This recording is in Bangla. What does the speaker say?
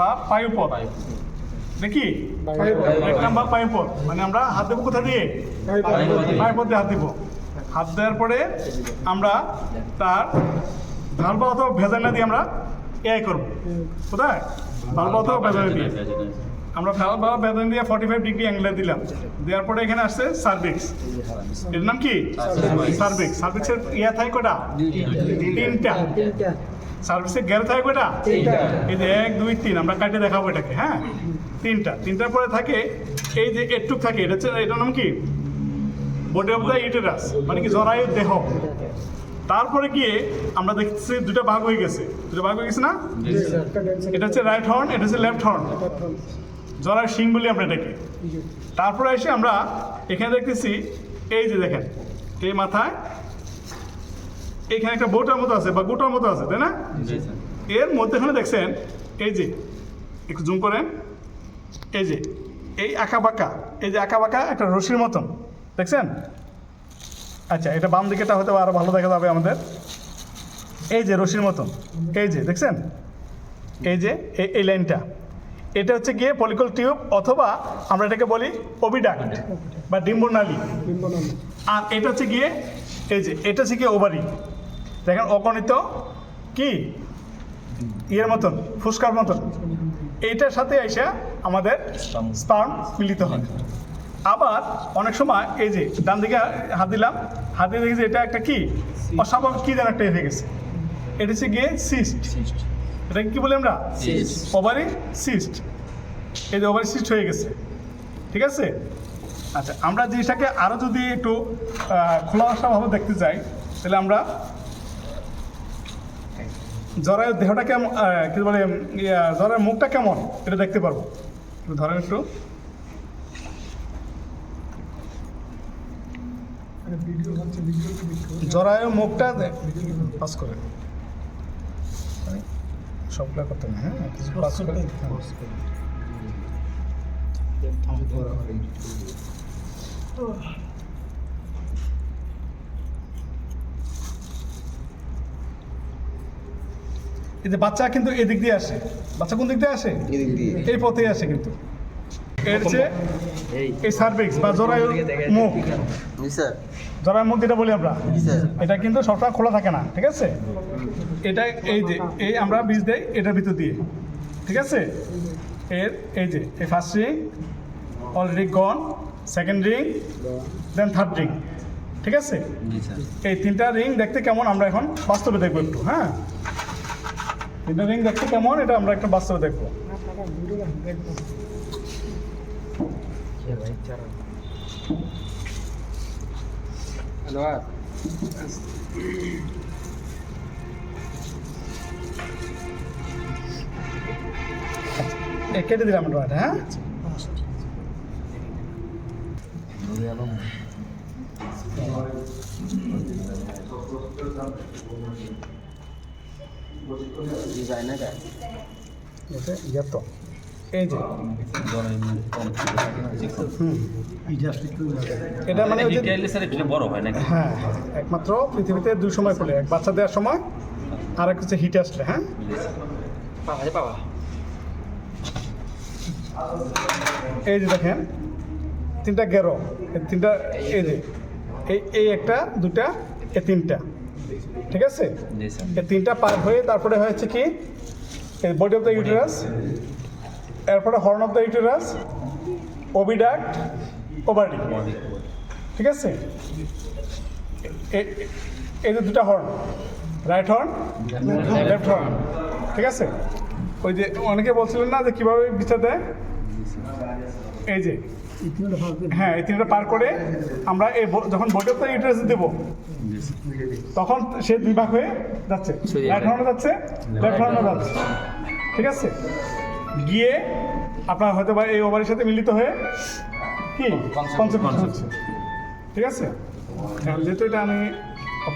বা পায়ুপথ দেখি? রেকটাম বা পায়ুপথ মানে আমরা হাত দেবো কোথা দিয়ে? পায়ুপথ দিয়ে। হাত দিব। হাত দেওয়ার পরে আমরা তার ভালবা অথবা ভেজানা দিয়ে আমরা এআই করব। কোথায়? ভালবা অথবা ভেজানা দিয়ে। আমরা ভালবা ভেজানা দিয়ে ফর্টি ফাইভ ডিগ্রি অ্যাঙ্গেলে দিলাম। দেওয়ার পরে এখানে আসছে সার্ভিক্স এর নাম কি? সার্ভিক্স সার্ভিক্সের ইয়া থাকে কটা? তিনটা। সার্ভিসে গেল থাকবে কটা এই যে এক দুই তিন আমরা কাটে দেখাবো এটাকে হ্যাঁ? তিনটা। তিনটার পরে থাকে এই যে একটুক থাকে এটা হচ্ছে এটার নাম কি? বডি অফ দ্য ইউটেরাস মানে কি জরায়ুর দেহ। তারপরে গিয়ে আমরা দেখছি দুটো ভাগ হয়ে গেছে। দুটো ভাগ হয়ে গেছে না? এটা হচ্ছে রাইট হর্ন এটা হচ্ছে লেফট হর্ন জরার শিং বলি আমরা এটাকে। তারপরে এসে আমরা এখানে দেখতেছি এই যে দেখেন এই মাথায় এখানে একটা বোটার মতো আছে বা গোটার মতো আছে তাই না? এর মধ্যেখানে দেখছেন এই যে একটু জুম করেন এই যে এই আঁকা বাঁকা এই যে আঁকা বাঁকা একটা রশির মতন দেখছেন? আচ্ছা এটা বাম দিকেটা হয়তো আরও ভালো দেখা যাবে আমাদের। এই যে রশির মতন এই যে দেখছেন? এই যে এই- এই লাইনটা। এটা হচ্ছে গিয়ে পলিকল টিউব অথবা আমরা এটাকে বলি ওবিডাক্ট বা ডিম্বনালী আর এটা হচ্ছে গিয়ে এই যে এটা হচ্ছে গিয়ে ওভারি দেখেন অগণিত কি? ইয়ের মতন ফুসকার মতন। এইটার সাথে এসে আমাদের স্পার্ম মিলিত হয়। আবার অনেক সময় এই যে ডান দিকে হাত দিলাম হাত দিয়ে দেখি যে এটা একটা কি? অস্বাভাবিক কি যেন একটা হয়ে গেছে। এটা হচ্ছে গিয়ে সিস্ট এটা কি বলি আমরা? ওভারি সিস্ট এই যে ওভারি সিস্ট হয়ে গেছে। ঠিক আছে? আচ্ছা আমরা জিনিসটাকে আরও যদি একটু আহ, খোলাসাভাবে দেখতে চাই তাহলে আমরা জ্বরের দেহটা কেমন কি বলে ইয়া, জ্বরের মুখটা কেমন? এটা দেখতে পারব একটু ধরেন একটু। জরায়ু মুখটা পাস করে। সবগুলো করতে না হ্যাঁ? কিছু পাস করে। এই যে বাচ্চা কিন্তু এদিক দিয়ে আসে। বাচ্চা কোন দিক দিয়ে আসে? এই পথেই আসে কিন্তু। এর চেয়ে এই। সার্ভিক্স বা জরায়ুর মুখ। জি স্যার মুখ যেটা বলি আমরা। এটা কিন্তু সবসময় খোলা থাকে না ঠিক আছে? এটা এই যে এই আমরা বীজ দেই এটার ভিতর দিয়ে ঠিক আছে? এর এই যে এই first ring already gone second ring then third ring ঠিক আছে? এই তিনটা রিং দেখতে কেমন আমরা এখন? বাস্তবে দেখব একটু হ্যাঁ? তিনটা রিং দেখতে কেমন? এটা আমরা একটু বাস্তবে দেখব। হ্যালো কেটে দিলাম আমরা হ্যাঁ? ডিজাইনার এটা এই যে। এটা মানে বড় হয় নাকি? হ্যাঁ একমাত্র পৃথিবীতে দুই সময় পড়ে এক বাচ্চা দেওয়ার সময় আর এক হচ্ছে হিট আসলে হ্যাঁ? পাওয়া। এই যে দেখেন তিনটা গেরো। এই তিনটা এই যে। এই এই একটা দুটা এই তিনটা। ঠিক আছে? এই তিনটা পার হয়ে তারপরে হয়েছে কি? এই বডি অফ দ্য ইউটেরাস এরপরে horn of the uterus oviduct ovary ঠিক আছে? এই যে দুটা horn right horn left horn ঠিক আছে? ওই যে অনেকে বলছিলেন না যে কীভাবে বিচার দেয় এই যে হ্যাঁ এই তিনটা পার করে আমরা এই যখন বডি অফ দ্য ইউটেরাস দেবো তখন সে দুই ভাগ হয়ে যাচ্ছে। রাইট হর্নে যাচ্ছে লেফট হর্নে যাচ্ছে। ঠিক আছে? গিয়ে আপনার হয়তো বা এই ওভারের সাথে মিলিত হয়ে কি? কনসেপ্ট হচ্ছে। ঠিক আছে? যেহেতু এটা আমি